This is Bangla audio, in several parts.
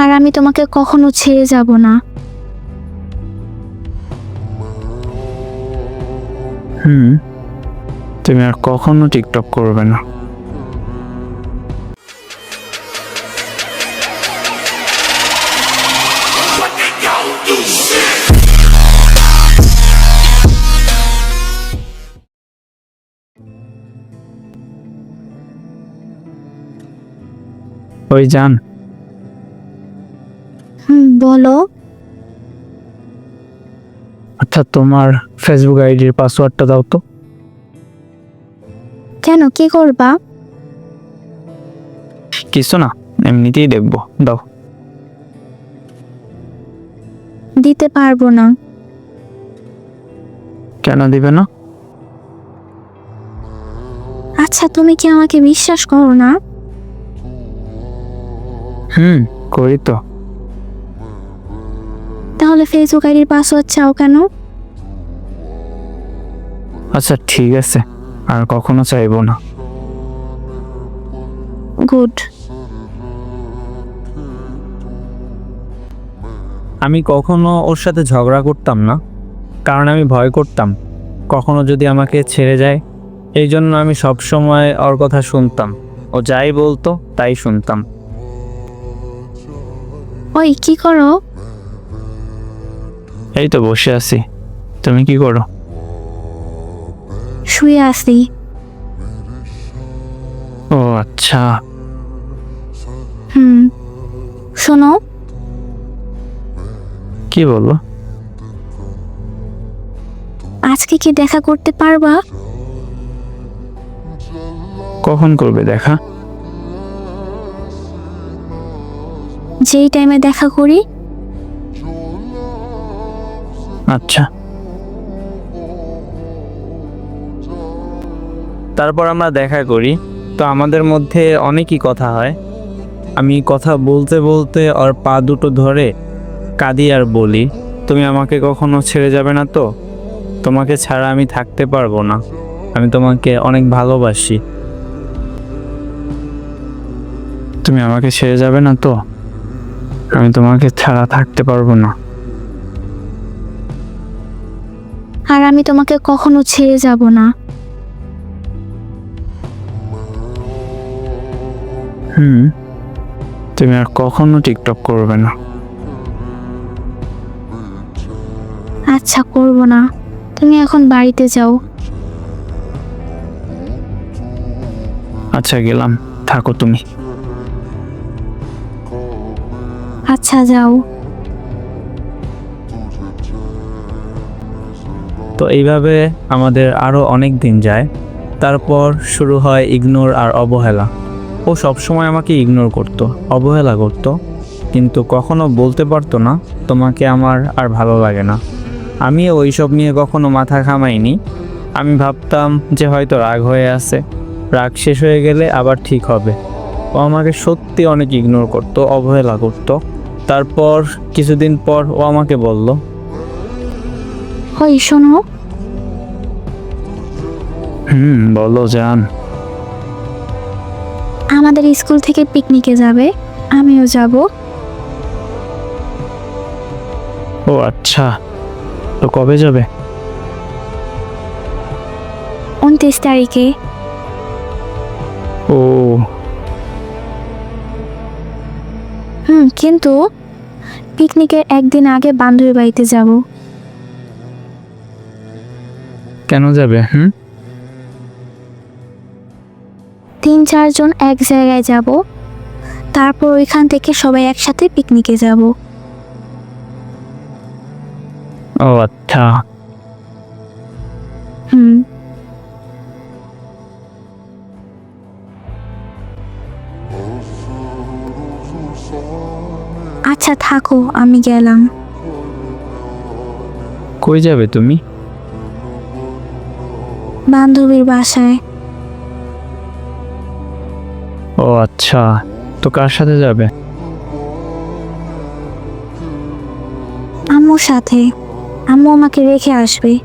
আর আমি তোমাকে কখনো ছেড়ে যাব না। হুম, তুমি আর কখনো টিকটক করবে না। ওই যান বলো। আচ্ছা তোমার ফেসবুক আইডির পাসওয়ার্ডটা দাও তো। কেন? কি করবা? কিছু না এমনিতেই দেখব। দাও। দিতে পারব না। কেন দিবে না? আচ্ছা তুমি কি আমাকে বিশ্বাস করো না? হুম করি তো। তাহলে ফেসবুক আইডির পাসওয়ার্ড চাও কেন? আচ্ছা ঠিক আছে। আর কখনো চাইব না। গুড আমি কখনো ওর সাথে ঝগড়া করতাম না। কারণ আমি ভয় করতাম। কখনো যদি আমাকে ছেড়ে যায় এই জন্য আমি সব সময় ওর কথা শুনতাম। ও যাই বলতো তাই শুনতাম। ওই কি করো? এই তো বসে আছি। তুমি কি করো? শুয়ে আসি ও আচ্ছা। হুম শোনো। কি বলো আজকে কি দেখা করতে পারবা? কখন করবে দেখা? যেই টাইমে দেখা করি আচ্ছা। তারপর আমরা দেখা করি, তো আমাদের মধ্যে অনেকই কথা হয়। আমি কথা বলতে বলতে ওর পা দুটো ধরে কাঁদি আর বলি, তুমি আমাকে কখনো ছেড়ে যাবে না তো? তোমাকে ছাড়া আমি থাকতে পারব না। আমি তোমাকে অনেক ভালোবাসি। তুমি আমাকে ছেড়ে যাবে না তো? আমি তোমাকে ছাড়া থাকতে পারব না। আর আমি তোমাকে কখনো ছেড়ে যাব না। হুম তুমি আর কখনো টিকটক করবে না। আচ্ছা করব না। তুমি এখন বাড়িতে যাও। আচ্ছা গেলাম। থাকো তুমি। আচ্ছা যাও। তো এইভাবে আমাদের আরও অনেক দিন যায়। তারপর শুরু হয় ইগনোর আর অবহেলা। ও সবসময় আমাকে ইগনোর করতো, অবহেলা করতো। কিন্তু কখনো বলতে পারতো না, তোমাকে আমার আর ভালো লাগে না। আমি ওইসব নিয়ে কখনো মাথা ঘামাইনি। আমি ভাবতাম যে হয়তো রাগ হয়ে আছে। রাগ শেষ হয়ে গেলে আবার ঠিক হবে। ও আমাকে সত্যি অনেক ইগনোর করতো, অবহেলা করতো। তারপর কিছুদিন পর ও আমাকে বলল, হয়, শোনো হুম বলো যান আমাদের স্কুল থেকে পিকনিকে যাবে আমিও যাব। ও আচ্ছা। তো কবে যাবে? উনত্রিশ তারিখে। ও। হুম কিন্তু পিকনিকের একদিন আগে বান্ধবী বাড়িতে যাব। কেন যাবে হুম? তিন চারজন এক জায়গায় যাব। তারপর ওইখান থেকে সবাই একসাথে পিকনিকে যাব। ও আচ্ছা। হুম। আচ্ছা থাকো আমি গেলাম। কই যাবে তুমি? বান্ধবীর বাসায়। ও আচ্ছা। তো কার সাথে যাবে? আম্মুর সাথে। আম্মু আমাকে রেখে আসবে।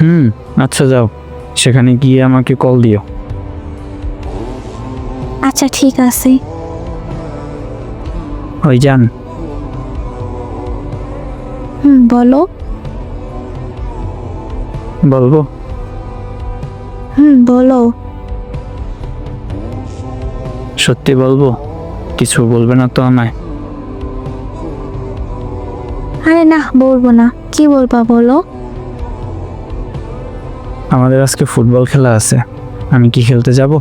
হুম আচ্ছা যাও। সেখানে গিয়ে আমাকে কল দিও। আচ্ছা ঠিক আছে। ওই যান। হুম বলো। বলব? হুম বলো। সত্যি বলব কিছু বলবে না তো আমায়। আরে না বলব না। কি বলবা বলো? আমাদের আজকে ফুটবল খেলা আছে। আমি কি খেলতে যাব?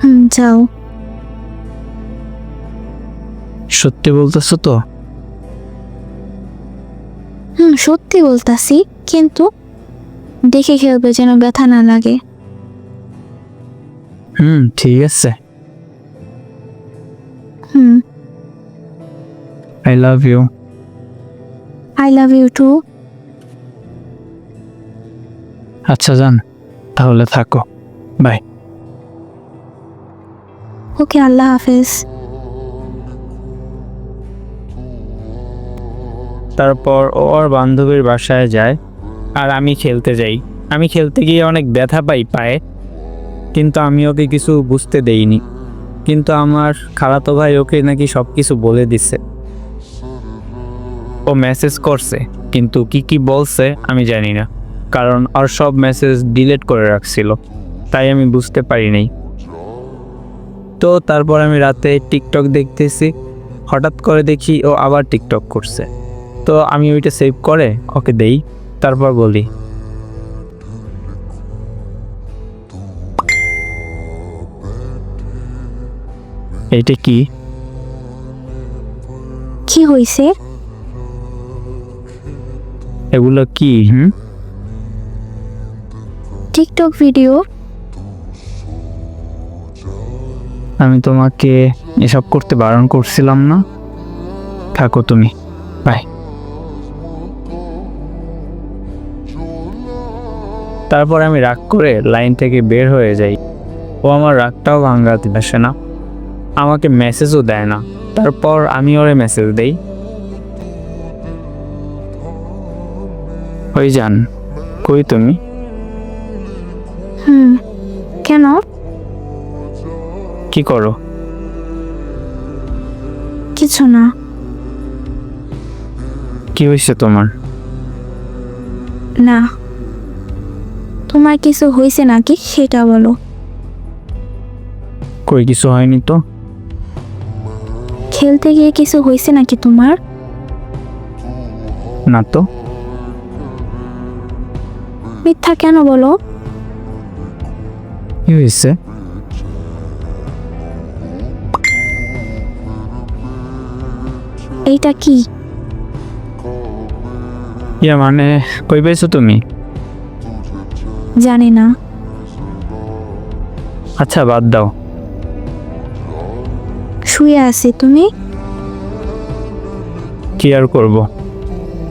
হুম যাও। সত্যি বলতেছো তো? হুম সত্যি বলতাছি কিন্তু দেখে খেলবে যেন ব্যথা না লাগে। হুম ঠিক আছে। হুম। I love you I love you too আচ্ছা যান তাহলে থাকো। বাই ওকে আল্লাহ হাফেজ। তারপর ও ওর বান্ধবীর বাসায় যায় আর আমি খেলতে যাই। আমি খেলতে গিয়ে অনেক ব্যথা পাই পায়ে। কিন্তু আমি ওকে কিছু বুঝতে দেইনি। কিন্তু আমার খালাতো ভাই ওকে নাকি সব কিছু বলে দিছে। ও মেসেজ করছে, কিন্তু কি কি বলছে আমি জানি না। কারণ আর সব মেসেজ ডিলিট করে রাখছিল, তাই আমি বুঝতে পারি নাই। তো তারপর আমি রাতে টিকটক দেখতেছি, হঠাৎ করে দেখি ও আবার টিকটক করছে। তো আমি ওইটা সেভ করে ওকে দেই, তারপর বলি এইটা কি? কি হয়েছে এগুলো কি হুম? TikTok video. আমি তোমাকে এসব করতে বারণ করছিলাম না? থাকো তুমি বাই। তারপর আমি রাগ করে লাইন থেকে বের হয়ে যাই। ও আমার রাগটাও ভাঙাতে আসে না আমাকে মেসেজও দেয় না। তারপর আমি ওরে মেসেজ দেই। ওই যান কই তুমি? হুম কেন? কি করো? কিছু না। কি হয়েছে তোমার? না। তোমার কিছু হয়েছে নাকি সেটা বলো। কই কিছু হয়নি তো? খেলতে গিয়ে কিছু হয়েছে নাকি তোমার? না তো। মিথ্যা কেন বলো? কি হয়েছে এইটা কি? ইয়া মানে কই পেয়েছ তুমি? জানি না। আচ্ছা বাদ দাও। শুয়ে আছি তুমি? কি আর করব?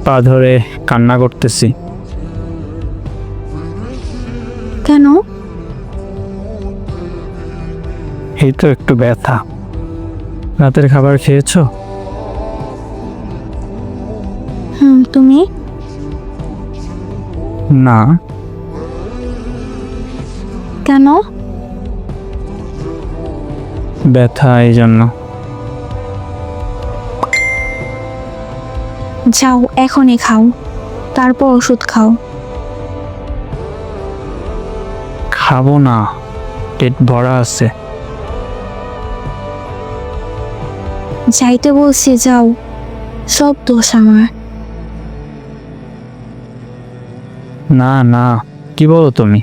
পা ধরে কান্না করতেছি। কেন? এই তো একটু ব্যথা। রাতের খাবার খেয়েছো? হুম তুমি? না। কেন? ব্যথা এই জন্য। যাও এখনই খাও। তারপর ওষুধ খাও। খাব না। পেট ভরা আছে। যাইতে বলছি যাও। সব দোষ আমার। না না। কি বলো তুমি?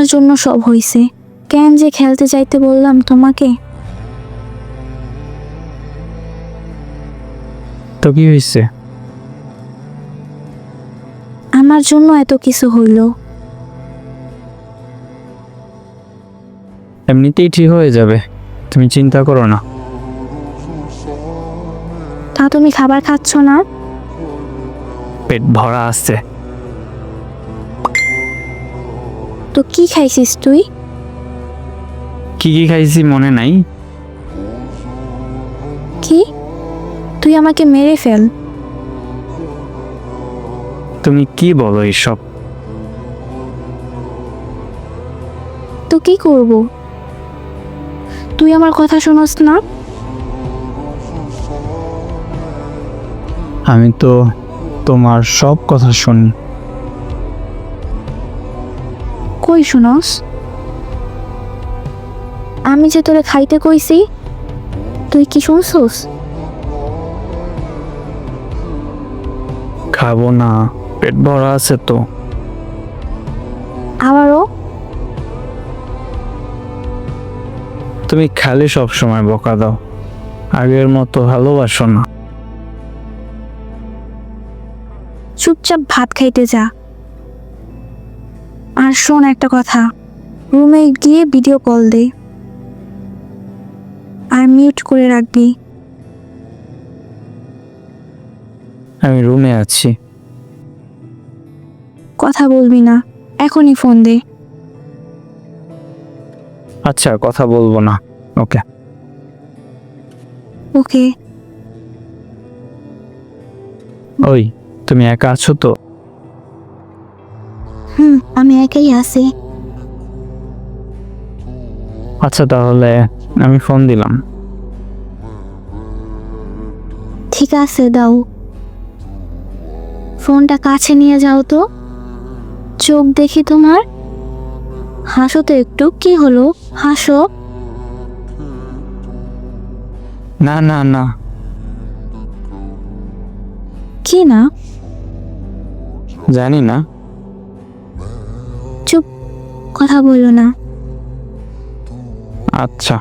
আমার জন্য সব হইছে। কেন যে খেলতে যাইতে বললাম তোমাকে? তো কি হয়েছে আমার জন্য এত কিছু হইল। এমনিতেই ঠিক হয়ে যাবে। তুমি চিন্তা করো না। তা তুমি খাবার খাচ্ছ না? পেট ভরা আছে। তো কি খাইছিস তুই? কি কি খাইছি মনে নাই। কি? তুই আমাকে মেরে ফেল। তুমি কি বলো এইসব তো কি করব? তুই আমার কথা শুনোস না? আমি তো তোমার সব কথা শুনি। কই শুনোস? আমি যে তোরে খাইতে কইছি তুই কি শুনছোস? খাব না পেট ভরা আছে তো। আবারও? তুমি খালি সব সময় বকা দাও আগের মতো ভালোবাসো না। চুপচাপ ভাত খাইতে যা। আর শোন একটা কথা। রুমে গিয়ে ভিডিও কল দে। আর মিউট করে রাখবি। আমি রুমে আছি। কথা বলবি না। এখনই ফোন দে। আচ্ছা কথা বলব না। ওকে। ওকে। ওই তুমি একা আছো তো? আমি একাই আছি। আচ্ছা তাহলে আমি ফোন দিলাম। ঠিক আছে দাও। ফোনটা কাছে নিয়ে যাও তো। চোখ দেখি তোমার। হাসো তো একটু কি হলো? হাসো। না না না। কি না? জানি না। চুপ কথা বলো না। আচ্ছা।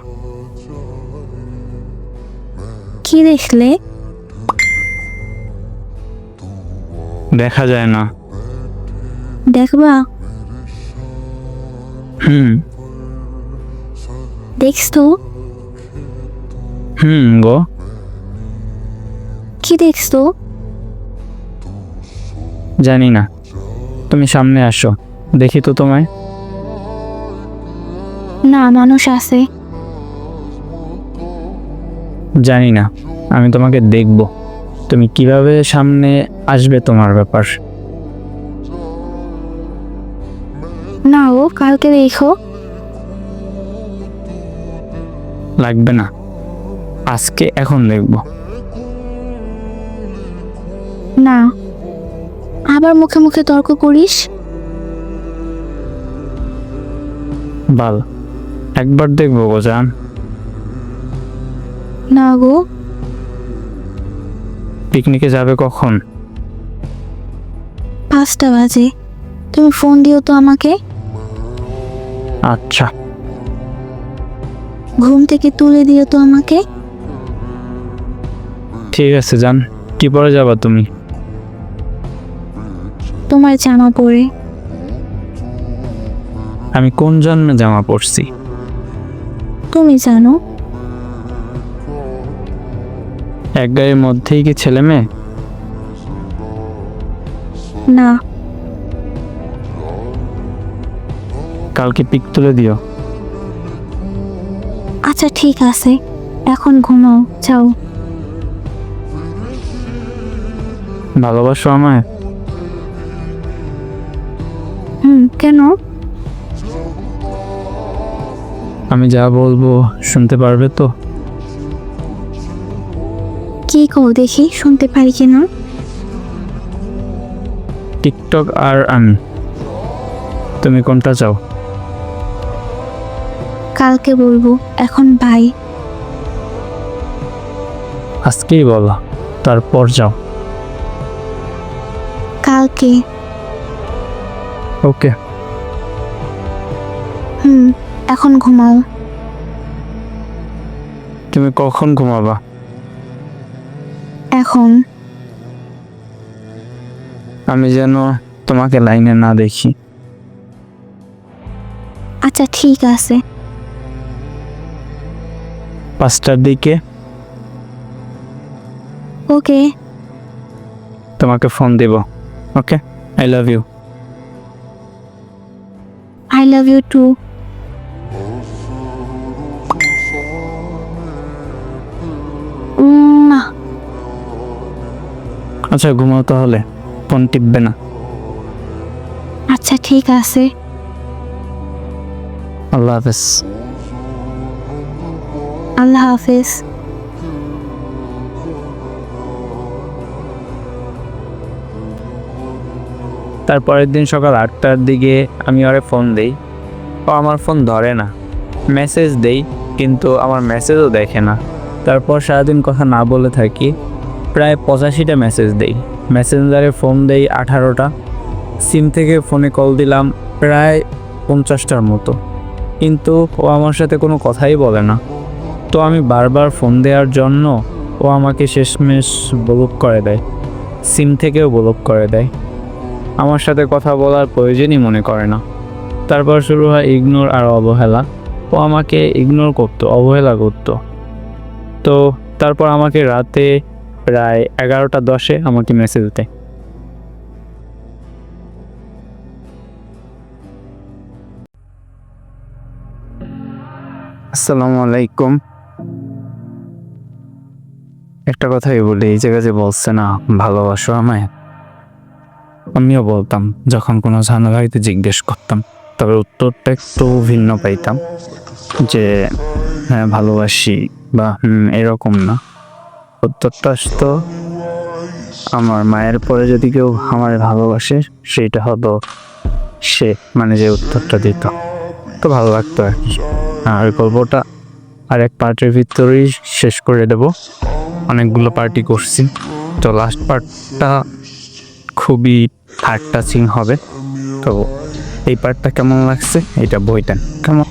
কি দেখলে? দেখা যায় না। দেখবা? হুম। দেখছ হুম গো। কি দেখছ? জানি না। তুমি সামনে আসো। দেখি তো তোমায়। না মানুষ আছে। জানি না আমি তোমাকে দেখব। তুমি কীভাবে সামনে আসবে তোমার ব্যাপার? না ও কালকে দেখো। লাগবে না আজকে এখন দেখব। না আবার মুখে মুখে তর্ক করিস? বাল। একবার দেখব গো জান। না গো। পিকনিকে যাবে কখন? পাঁচটা বাজে। তুমি ফোন দিও তো আমাকে। আচ্ছা। ঘুম থেকে তুলে দিও তো আমাকে। ঠিক আছে যান কি পরে যাবা তুমি? তোমার জামা পরে। আমি কোন জন্মে জামা পরছি? তুমি জানো। এক গায়ের মধ্যেই কি ছেলে মেয়ে? না। কালকে পিক তুলে দিও। আচ্ছা ঠিক আছে। এখন ঘুমাও যাও। ভালোবাসো আমায়। হুম কেন? আমি যা বলব শুনতে পারবে তো? কি কও দেখি শুনতে পারি কিনা? টিকটক আর আমি। তুমি কোনটা চাও? কালকে বলব এখন বাই। আজকেই বলো তারপর যাও। কালকে। ওকে। হুম। এখন ঘুমাও। তুমি কখন ঘুমাবা? এখন। আমি যেন তোমাকে লাইনে না দেখি। আচ্ছা ঠিক আছে। পাঁচটার দিকে? ওকে। তোমাকে phone Dev okay? I love you I love you too আচ্ছা ঘুমাও তাহলে। ফোন টিপবে না। আচ্ছা ঠিক আছে। আল্লাহ হাফেজ। আল্লাহ হাফেজ। তারপরের দিন সকাল আটটার দিকে আমি ওরে ফোন দেই। ও আমার ফোন ধরে না। মেসেজ দেই কিন্তু আমার মেসেজও দেখে না। তারপর সারাদিন কথা না বলে থাকি। প্রায় পঁচাশিটা মেসেজ দেই। মেসেঞ্জারে ফোন দেই আঠারোটা। সিম থেকে ফোনে কল দিলাম প্রায় পঞ্চাশটার মতো। কিন্তু ও আমার সাথে কোনো কথাই বলে না। তো আমি বারবার ফোন দেওয়ার জন্য ও আমাকে শেষমেশ ব্লক করে দেয়। সিম থেকেও ব্লক করে দেয়। আমার সাথে কথা বলার প্রয়োজনই মনে করে না। তারপর শুরু হয় ইগনোর আর অবহেলা। ও আমাকে ইগনোর করতো, অবহেলা করতো। তো তারপর আমাকে রাতে প্রায় এগারোটা দশে আমাকে মেসেজ দেয়। আসসালামু আলাইকুম। একটা কথাই বলি, এই জায়গায় যে বলছে না, ভালোবাসো আমায়? আমিও বলতাম, যখন কোনো ঝামেলা হইতে জিজ্ঞেস করতাম, তবে উত্তরটা একটু ভিন্ন পাইতাম, যে হ্যাঁ ভালোবাসি বা এরকম না। উত্তরটা আসতো আমার মায়ের পরে যদি কেউ আমার ভালোবাসে, সেটা হতো সে মানে যে উত্তরটা দিত। তো ভালো লাগতো আর কি। আর গল্পটা আর এক পার্টের ভিতরেই শেষ করে দেব। অনেকগুলো পার্টি করছি। তো লাস্ট পার্টটা খুবই হার্ট টাচিং হবে। তো এই পার্টটা কেমন লাগছে? এটা বইটা। কেমন?